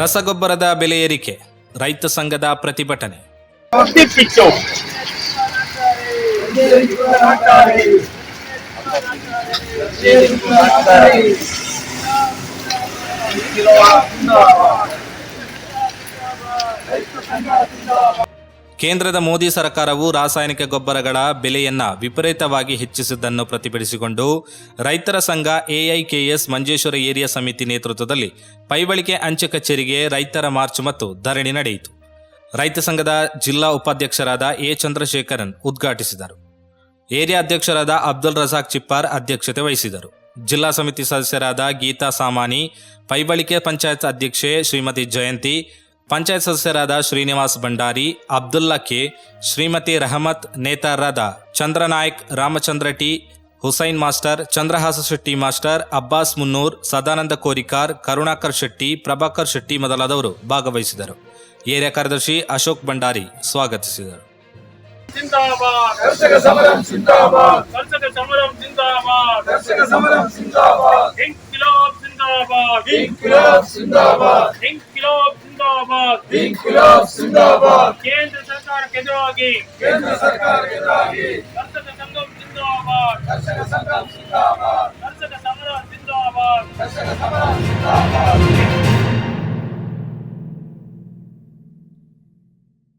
ರಸಗೊಬ್ಬರದ ಬೆಲೆ ಏರಿಕೆ ರೈತ ಸಂಘದ ಪ್ರತಿಭಟನೆ. ವರ್ಧಿಸಿತ್ತು ಕೇಂದ್ರದ ಮೋದಿ ಸರ್ಕಾರವು ರಾಸಾಯನಿಕ ಗೊಬ್ಬರಗಳ ಬೆಲೆಯನ್ನ ವಿಪರೀತವಾಗಿ ಹೆಚ್ಚಿಸಿದ್ದನ್ನು ಪ್ರತಿಭಟಿಸಿಕೊಂಡು ರೈತರ ಸಂಘ ಎಐಕೆಎಸ್ ಮಂಜೇಶ್ವರ ಏರಿಯಾ ಸಮಿತಿ ನೇತೃತ್ವದಲ್ಲಿ ಪೈವಳಿಕೆ ಅಂಚೆ ಕಚೇರಿಗೆ ರೈತರ ಮಾರ್ಚ್ ಮತ್ತು ಧರಣಿ ನಡೆಯಿತು. ರೈತ ಸಂಘದ ಜಿಲ್ಲಾ ಉಪಾಧ್ಯಕ್ಷರಾದ ಎ ಚಂದ್ರಶೇಖರನ್ ಉದ್ಘಾಟಿಸಿದರು. ಏರಿಯಾ ಅಧ್ಯಕ್ಷರಾದ ಅಬ್ದುಲ್ ರಜಾಕ್ ಚಿಪ್ಪಾರ್ ಅಧ್ಯಕ್ಷತೆ ವಹಿಸಿದರು. ಜಿಲ್ಲಾ ಸಮಿತಿ ಸದಸ್ಯರಾದ ಗೀತಾ ಸಾಮಾನಿ, ಪೈಬಳಿಕೆ ಪಂಚಾಯತ್ ಅಧ್ಯಕ್ಷೆ ಶ್ರೀಮತಿ ಜಯಂತಿ ಪಂಚಾಯತ್ ಸದಸ್ಯರಾದ Srinivas Bhandari Abdulla K Shrimati Rahamat ನೇತಾರರಾದ Chandranayak Ramachandra T Hussain master Chandrahasa Shetty master Abbas Munnur Sadananda Korikar Karunakar Shetty Prabhakar Shetty ಮೊದಲಾದವರು ಭಾಗವಹಿಸಿದರು. ಏರಿಯಾ ಕಾರ್ಯದರ್ಶಿ ಅಶೋಕ್ ಭಂಡಾರಿ ಸ್ವಾಗತಿಸಿದರು. ಸಮರಂ ಸಿಂದಾಬಾದ್ ಕರ್ಷಕ ಸಮರಂ ಜಿಂದಾಬಾದ್ ಕರ್ಷಕ ಸಮರಂ ಸಿಂದಾಬಾದ್ ಇನ್ಕಿಲಾಬ್ ಜಿಂದಾಬಾದ್ ಇನ್ಕಿಲಾಬ್ ಸಿಂದಾಬಾದ್ ಇನ್ಕಿಲಾಬ್ ಜಿಂದಾಬಾದ್ ಇನ್ಕಿಲಾಬ್ ಸಿಂದಾಬಾದ್ ಕೇಂದ್ರ ಸರ್ಕಾರಕ್ಕೆ ಎದುರಾಗಿ ಕೇಂದ್ರ ಸರ್ಕಾರಕ್ಕೆ ಎದುರಾಗಿ ಕರ್ಷಕ ಸಂಘಂ ಜಿಂದಾಬಾದ್ ಕರ್ಷಕ ಸಂಘಂ ಸಿಂದಾಬಾದ್ ಕರ್ಷಕ ಸಮರ ಜಿಂದಾಬಾದ್ ಕರ್ಷಕ ಸಮರಂ ಸಿಂದಾಬಾದ್